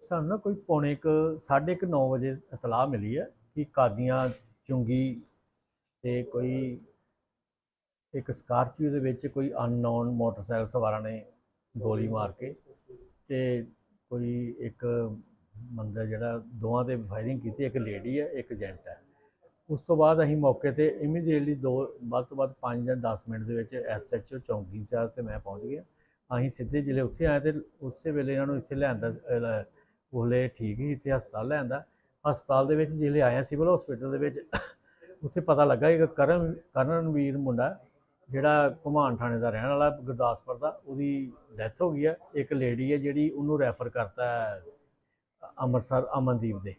ਸਾਨੂੰ ਨਾ ਕੋਈ ਪੌਣੇ ਕੁ, ਸਾਢੇ ਕੁ 9 ਵਜੇ ਇਤਲਾਹ ਮਿਲੀ ਹੈ ਕਿ ਕਾਦੀਆਂ ਚੁੰਗੀ ਤੇ ਕੋਈ ਇੱਕ ਸਕਾਰਪੀਓ ਦੇ ਵਿੱਚ ਕੋਈ ਅਨਨੋਨ ਮੋਟਰਸਾਈਕਲ ਸਵਾਰਾਂ ਨੇ ਗੋਲੀ ਮਾਰ ਕੇ ਤੇ ਕੋਈ ਇੱਕ ਬੰਦਾ ਜਿਹੜਾ ਦੋਵਾਂ ਤੇ ਫਾਇਰਿੰਗ ਕੀਤੀ, ਇੱਕ ਲੇਡੀ ਹੈ, ਇੱਕ ਜੈਂਟ ਹੈ। ਉਸ ਤੋਂ ਬਾਅਦ ਅਸੀਂ ਮੌਕੇ ਤੇ ਇਮੀਡੀਏਟਲੀ ਦੋ, ਵੱਧ ਤੋਂ ਵੱਧ 5 ਜਾਂ 10 ਮਿੰਟ ਦੇ ਵਿੱਚ ਐਸਐਚਓ ਚੌਂਕੀ ਇੰਚਾਰਜ ਤੇ ਮੈਂ ਪਹੁੰਚ ਗਿਆ। ਅਸੀਂ ਸਿੱਧੇ ਜ਼ਿਲ੍ਹੇ ਉੱਥੇ ਆਏ ਤੇ ਉਸੇ ਵੇਲੇ ਇਹਨਾਂ ਨੂੰ ਇੱਥੇ ਲਿਆਂਦਾ ਉਹਲੇ ਠੀਕ ਹੀ ਇੱਥੇ ਹਸਪਤਾਲ ਲਿਆਂਦਾ ਹਸਪਤਾਲ ਦੇ ਵਿੱਚ ਜਿਹੜੇ ਆਇਆ ਸਿਵਲ ਹਸਪੀਟਲ ਦੇ ਵਿੱਚ, ਉੱਥੇ ਪਤਾ ਲੱਗਾ ਕਿ ਕਰਨ, ਕਰਨਵੀਰ ਮੁੰਡਾ, ਜਿਹੜਾ ਘੁਮਾਣ ਥਾਣੇ ਦਾ ਰਹਿਣ ਵਾਲਾ ਗੁਰਦਾਸਪੁਰ ਦਾ, ਉਹਦੀ ਡੈਥ ਹੋ ਗਈ ਹੈ ਇੱਕ ਲੇਡੀ ਹੈ ਜਿਹੜੀ ਉਹਨੂੰ ਰੈਫਰ ਕਰਤਾ ਅੰਮ੍ਰਿਤਸਰ, ਅਮਨਦੀਪ ਦੇ।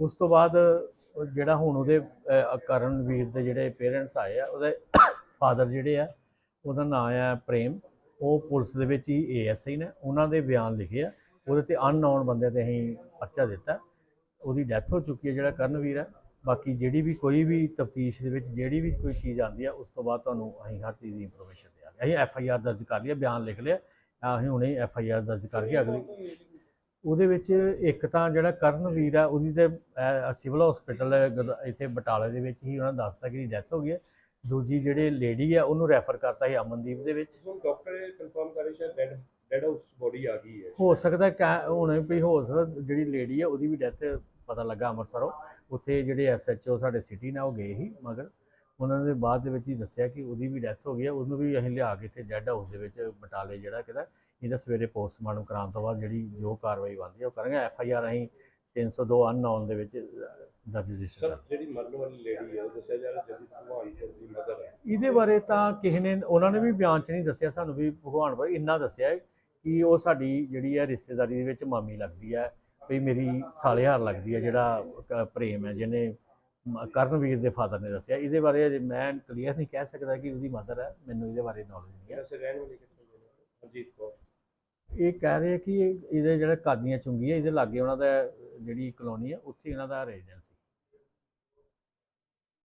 ਉਸ ਤੋਂ ਬਾਅਦ ਜਿਹੜਾ ਹੁਣ ਉਹਦੇ ਕਰਨਵੀਰ ਦੇ ਜਿਹੜੇ ਪੇਰੈਂਟਸ ਆਏ ਆ, ਉਹਦੇ ਫਾਦਰ ਜਿਹੜੇ ਆ, ਉਹਦਾ ਨਾਮ ਆ ਪ੍ਰੇਮ। ਉਹ ਪੁਲਿਸ ਦੇ ਵਿੱਚ ਹੀ ਏਐਸਆਈ ਨੇ, ਉਹਨਾਂ ਦੇ ਬਿਆਨ ਲਿਖੇ ਆ। ਉਹਦੇ ਤੇ ਅਨਨੋਨ ਬੰਦੇ ਤੇ ਅਸੀਂ ਪਰਚਾ ਦਿੱਤਾ। ਉਹਦੀ ਡੈਥ ਹੋ ਚੁੱਕੀ ਹੈ ਜਿਹੜਾ ਕਰਨਵੀਰ ਹੈ। ਬਾਕੀ ਜਿਹੜੀ ਵੀ ਕੋਈ ਵੀ ਤਫਤੀਸ਼ ਦੇ ਵਿੱਚ ਜਿਹੜੀ ਵੀ ਕੋਈ ਚੀਜ਼ ਆਉਂਦੀ ਹੈ ਉਸ ਤੋਂ ਬਾਅਦ ਤੁਹਾਨੂੰ ਅਸੀਂ ਹਰ ਚੀਜ਼ ਦੀ ਇਨਫੋਰਮੇਸ਼ਨ ਦਿਆਂਗੇ। ਅਸੀਂ ਐਫ ਆਈ ਆਰ ਦਰਜ ਕਰ ਲਿਆ ਬਿਆਨ ਲਿਖ ਲਿਆ। ਅਸੀਂ ਹੁਣੇ ਐਫ ਆਈ ਆਰ ਦਰਜ ਕਰਕੇ ਅਗਲੀ। ਉਹਦੇ ਵਿੱਚ ਇੱਕ ਤਾਂ ਜਿਹੜਾ ਕਰਨਵੀਰ ਆ ਉਹਦੀ ਤੇ ਅਹ, ਸਿਵਲ ਹਸਪੀਟਲ ਇੱਥੇ ਬਟਾਲੇ ਦੇ ਵਿੱਚ ਹੀ ਉਹਨਾਂ ਦੱਸਤਾ ਕਿ ਡੈਥ ਹੋ ਗਈ ਹੈ। ਦੂਜੀ ਜਿਹੜੇ ਲੇਡੀ ਆ ਉਹਨੂੰ ਰੈਫਰ ਕਰਤਾ ਸੀ ਅਮਨਦੀਪ ਦੇ ਵਿੱਚ। ਹੁਣ ਡਾਕਟਰ ਕਨਫਰਮ ਕਰੇ ਸ਼ਾਇਦ ਡੈਡ ਡੈਡ ਹਾਊਸ ਬੋਡੀ ਆ ਗਈ ਹੈ। ਹੋ ਸਕਦਾ ਕੈ- ਹੁਣ ਵੀ ਹੋ ਸਕਦਾ ਜਿਹੜੀ ਲੇਡੀ ਆ ਉਹਦੀ ਵੀ ਡੈਥ ਪਤਾ ਲੱਗਾ ਅੰਮ੍ਰਿਤਸਰੋਂ। ਉੱਥੇ ਜਿਹੜੇ ਐਸਐਚਓ ਸਾਡੇ ਸਿਟੀ ਨਾਲ ਉਹ ਗਏ ਸੀ ਮਗਰ ਉਹਨਾਂ ਨੇ ਬਾਅਦ ਦੇ ਵਿੱਚ ਹੀ ਦੱਸਿਆ ਕਿ ਉਹਦੀ ਵੀ ਡੈਥ ਹੋ ਗਈ ਹੈ। ਉਹਨੂੰ ਵੀ ਅਸੀਂ ਲਿਆ ਕੇ ਇੱਥੇ ਡੈੱਡ ਹਾਊਸ ਦੇ ਵਿੱਚ ਬਟਾਲੇ ਜਿਹੜਾ ਕਿਦਾ ਇਹਦਾ ਸਵੇਰੇ ਪੋਸਟਮਾਰਟਮ ਕਰਾਉਣ ਤੋਂ ਬਾਅਦ ਜਿਹੜੀ ਜੋ ਕਾਰਵਾਈ ਬਣਦੀ ਹੈ ਉਹ ਕਰਾਂਗੇ ਐਫ ਆਈ ਆਰ ਅਸੀਂ 302 ਅਨਨੋਨ ਦੇ ਵਿੱਚ ਦਰਜ ਰਜਿਸਟਰ ਸਰ ਜਿਹੜੀ ਮਰਨ ਵਾਲੀ ਲੇਡੀ ਹੈ ਉਹ ਦੱਸਿਆ ਜਾ ਰਿਹਾ ਜਦੀ ਭਗਵਾਨਪੁਰ ਦੀ ਮਦਰ ਹੈ। ਇਹਦੇ ਬਾਰੇ ਤਾਂ ਕਿਸੇ ਨੇ ਉਹਨਾਂ ਨੇ ਵੀ ਬਿਆਨ 'ਚ ਨਹੀਂ ਦੱਸਿਆ ਸਾਨੂੰ ਵੀ ਭਗਵਾਨ ਬਾਰੇ ਇੰਨਾ ਦੱਸਿਆ ਹੈ। ਕਿ ਉਹ ਸਾਡੀ ਜਿਹੜੀ ਹੈ ਰਿਸ਼ਤੇਦਾਰੀ ਦੇ ਵਿੱਚ ਮਾਮੀ ਲੱਗਦੀ ਹੈ ਵੀ ਮੇਰੀ ਸਾਲੇਹਾਰ ਲੱਗਦੀ ਹੈ ਜਿਹੜਾ ਪ੍ਰੇਮ ਹੈ ਜਿਹਨੇ ਕਰਨਵੀਰ ਦੇ ਫਾਦਰ ਨੇ ਦੱਸਿਆ। ਇਹਦੇ ਬਾਰੇ ਅਜੇ ਮੈਂ ਕਲੀਅਰ ਨਹੀਂ ਕਹਿ ਸਕਦਾ ਕਿ ਉਹਦੀ ਮਦਰ ਹੈ ਮੈਨੂੰ ਇਹਦੇ ਬਾਰੇ ਨੌਲੇਜ ਨਹੀਂ ਹੈ। ਵੈਸੇ ਰਹਿਣ ਵਾਲੀ ਅਜੀਤ ਕੌਰ। ਇਹ ਕਹਿ ਰਹੇ ਕਿ ਇਹ- ਇਹਦੇ ਜਿਹੜਾ ਕਾਦੀਆਂ ਚੁੰਗੀ ਹੈ ਇਹਦੇ ਲਾਗੇ ਉਹਨਾਂ ਦਾ ਜਿਹੜੀ ਕਲੋਨੀ ਹੈ ਉੱਥੇ ਇਹਨਾਂ ਦਾ ਰੈਜ਼ੀਡੈਂਸ